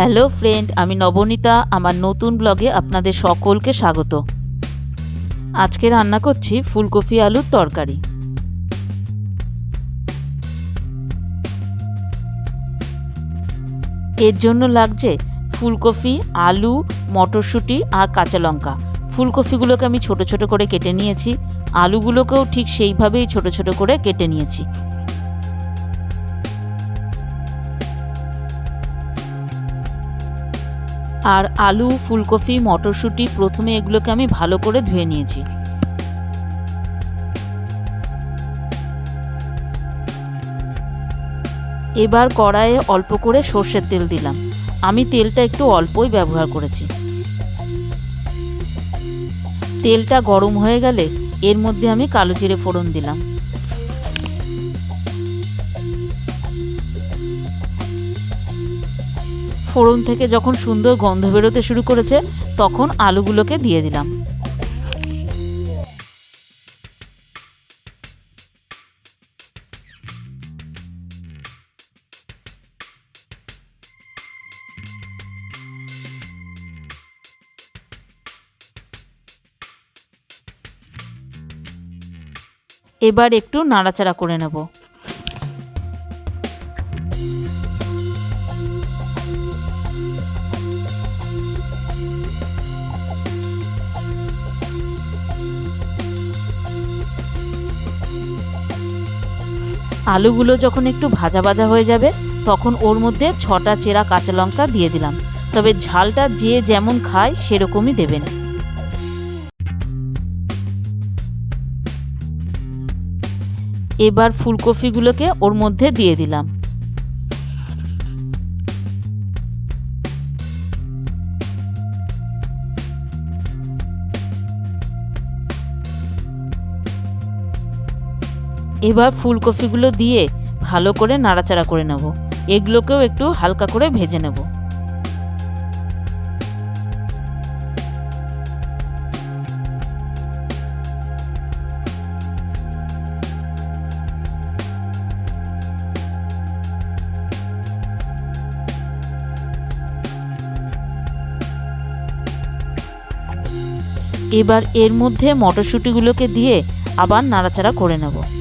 Hello friend, আমি নবনীতা, আমার নতুন ব্লগে আপনাদের সকলকে স্বাগত। আজকে রান্না করছি ফুলকপি আলুর তরকারি। এর জন্য লাগছে ফুলকপি, আলু, মটরশুঁটি আর কাঁচা লঙ্কা। ফুলকপিগুলোকে আমি ছোট ছোট করে কেটে নিয়েছি। আলুগুলোকেও ঠিক সেইভাবেই ছোট ছোট করে কেটে নিয়েছি। আর আলু, ফুলকপি, মটরশুঁটি প্রথমে এগুলোকে আমি ভালো করে ধুয়ে নিয়েছি। এবার কড়াইয়ে অল্প করে সর্ষের তেল দিলাম। আমি তেলটা একটু অল্পই ব্যবহার করেছি। তেলটা গরম হয়ে গেলে এর মধ্যে আমি কালো জিরে ফোড়ন দিলাম। ফোড়ন থেকে যখন সুন্দর গন্ধ বেরোতে শুরু করেছে, তখন আলুগুলোকে দিয়ে দিলাম। এবার একটু নাড়াচাড়া করে নেব। আলুগুলো যখন একটু ভাজা ভাজা হয়ে যাবে, তখন ওর মধ্যে ছটা চেরা কাঁচা লঙ্কা দিয়ে দিলাম। তবে ঝালটা যে যেমন খায়, সেরকমই দেবেন। এবার ফুলকপিগুলোকে ওর মধ্যে দিয়ে দিলাম। এবার ফুলকপিগুলো দিয়ে ভালো করে নাড়াচাড়া করে নেব। এগুলোকেও একটু হালকা করে ভেজে নেব। এবার এর মধ্যে মটরশুঁটিগুলোকে দিয়ে আবার নাড়াচাড়া করে নেব।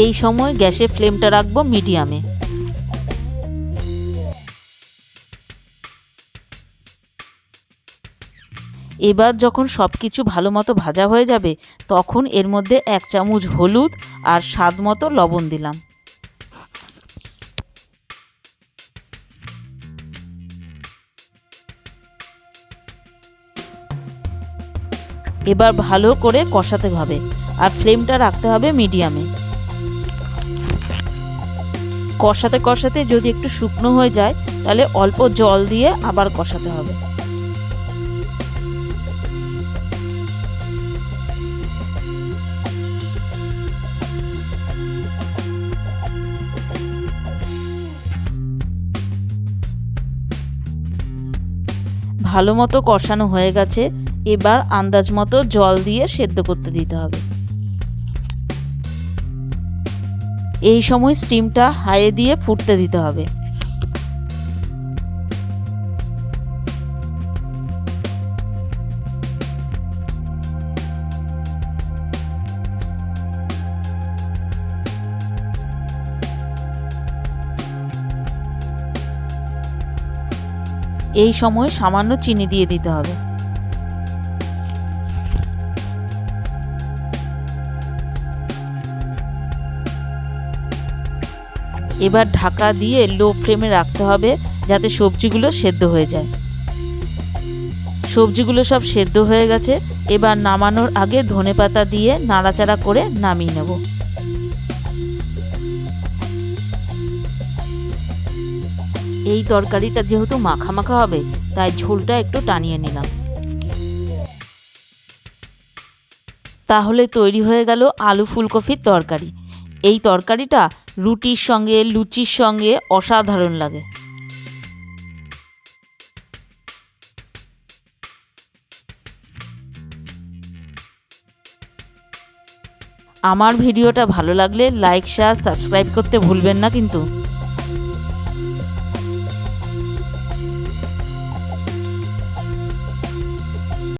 এই সময় গ্যাসের ফ্লেমটা রাখব মিডিয়ামে। এবার যখন সব কিছু ভালো মতো ভাজা হয়ে যাবে, তখন এর মধ্যে এক চামচ হলুদ আর স্বাদ মতো লবণ দিলাম। এবার ভালো করে কষাতে হবে, আর ফ্লেমটা রাখতে হবে মিডিয়ামে। কষাতে কষাতে যদি একটু শুকনো হয়ে যায়, তাহলে অল্প জল দিয়ে আবার কষাতে হবে। ভালো মতো কষানো হয়ে গেছে, এবার আন্দাজ মতো জল দিয়ে সেদ্ধ করতে দিতে হবে। এই সময় স্টিমটা হাইয়ে দিয়ে ফুটতে দিতে হবে। এই সময় সামান্য চিনি দিয়ে দিতে হবে। এবার ঢাকা দিয়ে লো ফ্লেমে রাখতে হবে যাতে সবজিগুলো সেদ্ধ হয়ে যায়। সবজিগুলো সব সেদ্ধ হয়ে গেছে, এবার নামানোর আগে ধনেপাতা দিয়ে নাড়াচাড়া করে নামিয়ে নেব। এই তরকারিটা যেহেতু মাখা মাখা হবে, তাই ঝোলটা একটু টানিয়ে নিলাম। তাহলে তৈরি হয়ে গেল আলু ফুলকপির তরকারি। এই তরকারিটা রুটির সঙ্গে, লুচির সঙ্গে অসাধারণ লাগে। আমার ভিডিওটা ভালো লাগলে লাইক, শেয়ার, সাবস্ক্রাইব করতে ভুলবেন না কিন্তু।